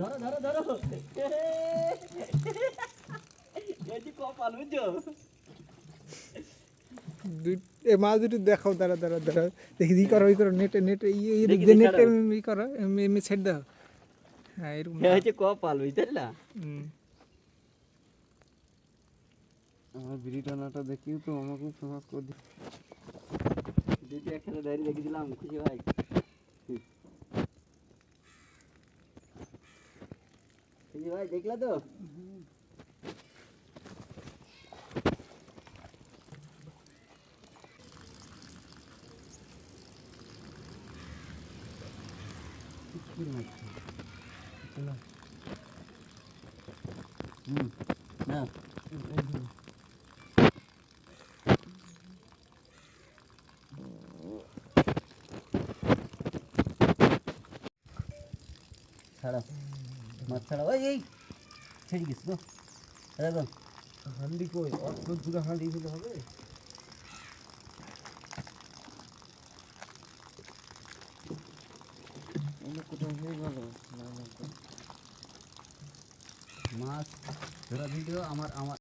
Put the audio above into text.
ধরো ধরো ধরো এই কপাল বুঝছ এ মাছ দুটো দেখাও দাঁড়া দাঁড়া দাঁড়া। দেখি ই করো ই করো নেটে নেটে ইয়ে ইয়ে দেখি, নেটে ই করো এমনি এমনি ছেড়ে দাও। হ্যাঁ এরকম হচ্ছে কপাল বুঝতে না? আমার বিড়ি টানাটা দেখিও তো আমাকেও ফেমাস করে দিই দুটো একসাথে দাঁড়িয়ে দেখেছিলাম খুশি ভাই। ভাই দেখলা তো? হুম না ছাড়া। মাছ ছাড়া ওই এই ছেড়ে গেছি তো। একদম হান্ডি কই? অত দূরে হান্ডি হলে হবে। মাছ ধরা ভিডিও আমার আমার